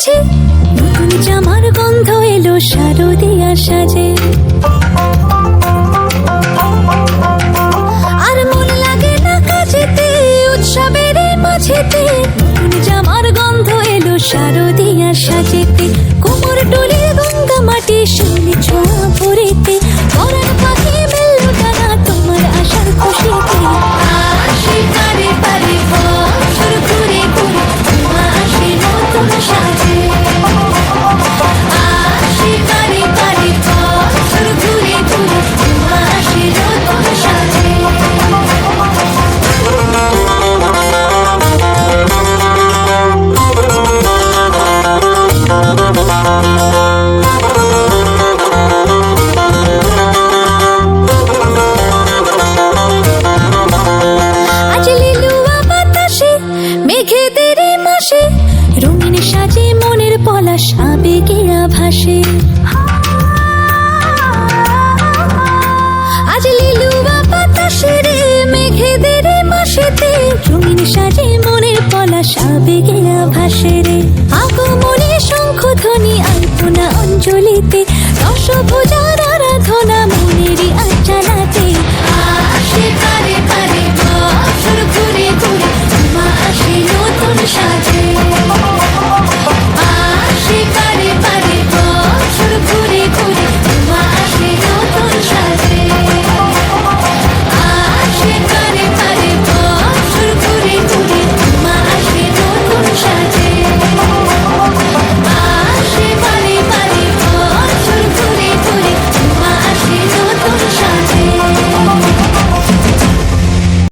উৎসবের নতুন জামার গন্ধ এলো শারদিয়া সাজে। আর মন লাগে না কাজেতে, উৎসবের মাঝেতে। নতুন জামার গন্ধ এলো শারদিয়া সাজেতে। কোমর ডোলে গঙ্গা মাটি, শিউলি ছোঁয়া ভরেতে। পরাণ পাখি মেললো ডানা তোমার আশার খুশিতে আবেগেরা ভাসে আজ লিলুয়া বাতাসে রে, মেঘেদের মাসেতে রঙিন সাজে মনের পলাশ আবেগেরা ভাসে রে।